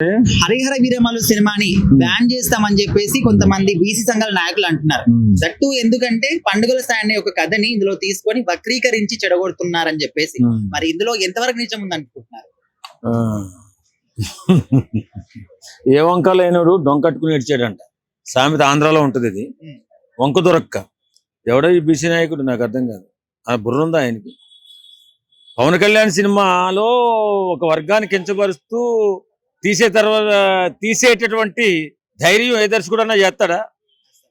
హరిహర వీరమలు సినిమాని బ్యాన్ చేస్తామని చెప్పేసి కొంతమంది బీసీ సంఘాల నాయకులు అంటున్నారు. దట్టు ఎందుకంటే పండుగల సాయని ఒక కథని ఇందులో తీసుకొని వక్రీకరించి చెడగొడుతున్నారని చెప్పేసి మరి ఇందులో ఎంతవరకు నిజం ఉంది అనుకుంటున్నారు? ఆ. ఏ వంక లేనుడు డొంకట్టుకుని ఇడిచాడంట సామెత ఆంధ్రాలో ఉంటది ఇది. వంక దొరక్క. ఎవడో ఈ బీసీ నాయకుడు నాకు అర్థం కాదు. ఆ బుర్ర ఉందా ఆయనకి? పవన్ కళ్యాణ్ సినిమాలో ఒక వర్గాన్ని కించపరుస్తూ తీసే తర్వాత తీసేటటువంటి ధైర్యం ఏ దర్శకుడన్నా చేస్తాడా?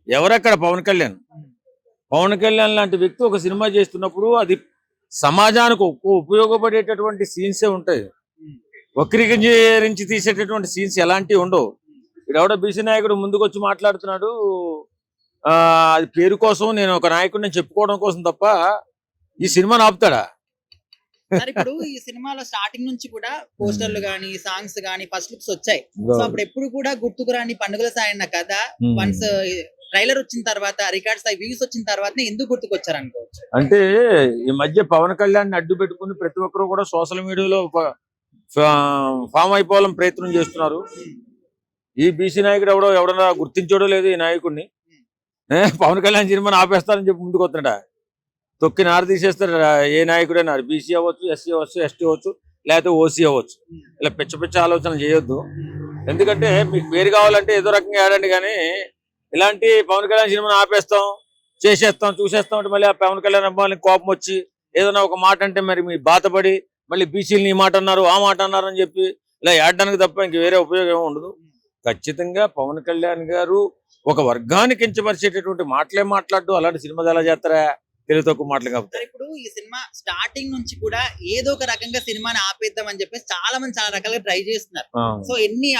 ఎవరక్కడ? పవన్ కళ్యాణ్. పవన్ కళ్యాణ్ లాంటి వ్యక్తి ఒక సినిమా చేస్తున్నప్పుడు అది సమాజానికి ఉపయోగపడేటటువంటి సీన్సే ఉంటాయి. వక్రీకరించి తీసేటటువంటి సీన్స్ ఎలాంటివి ఉండవు. ఇక్కడ బిసి బీసీ నాయకుడు ముందుకొచ్చి మాట్లాడుతున్నాడు. ఆ అది పేరు కోసం నేను ఒక నాయకుడిని చెప్పుకోవడం కోసం తప్ప ఈ సినిమాను ఆపుతాడా? సార్ ఇప్పుడు ఈ సినిమాలో స్టార్టింగ్ నుంచి కూడా పోస్టర్లు గానీ సాంగ్స్ గానీ ఫస్ట్ లుక్స్ వచ్చాయి. సో అప్పుడు ఎప్పుడు కూడా గుర్తుకు రాని పండుగల సాయన్న కథ. వన్స్ ట్రైలర్ వచ్చిన తర్వాత రికార్డ్స్ వ్యూస్ వచ్చిన తర్వాత ఎందుకు గుర్తుకొచ్చారు అనుకోవచ్చు అంటే ఈ మధ్య పవన్ కళ్యాణ్ అడ్డు పెట్టుకుని ప్రతి ఒక్కరు కూడా సోషల్ మీడియాలో ఫామ్ అయిపోవాలని ప్రయత్నం చేస్తున్నారు. ఈ బీసీ నాయకుడు ఎవడో ఎవడన్నా గుర్తించడో లేదు ఈ నాయకుడిని. పవన్ కళ్యాణ్ సినిమాని ఆపేస్తారని చెప్పి ముందుకు వస్తున్నాడా తొక్కి నార తీసేస్తాడు ఏ నాయకుడైనా బీసీ అవ్వచ్చు ఎస్సీ అవ్వచ్చు ఎస్టీ అవ్వచ్చు లేకపోతే ఓసీ అవ్వచ్చు. ఇలా పిచ్చ పిచ్చ ఆలోచన చేయొద్దు. ఎందుకంటే మీకు పేరు కావాలంటే ఏదో రకంగా ఆడండి కానీ ఇలాంటి పవన్ కళ్యాణ్ సినిమాని ఆపేస్తాం చేసేస్తాం చూసేస్తాం అంటే మళ్ళీ ఆ పవన్ కళ్యాణ్ అమ్మాయిని కోపం వచ్చి ఏదైనా ఒక మాట అంటే మరి మీ బాధపడి మళ్ళీ బీసీలు ఈ మాట అన్నారు ఆ మాట అన్నారు అని చెప్పి ఇలా ఏడడానికి తప్ప ఇంక వేరే ఉపయోగం ఉండదు. ఖచ్చితంగా పవన్ కళ్యాణ్ గారు ఒక వర్గాన్ని కించపరిచేటటువంటి మాటలే మాట్లాడు అలాంటి సినిమాలు ఎలా చేస్తారా? తెలుగు తక్కువ మాటలు కాబట్టి. ఇప్పుడు ఈ సినిమా స్టార్టింగ్ నుంచి కూడా ఏదో ఒక రకంగా సినిమాని ఆపేద్దాం అని చెప్పేసి చాలా మంది చాలా రకాలుగా ట్రై చేస్తున్నారు. సో ఎన్ని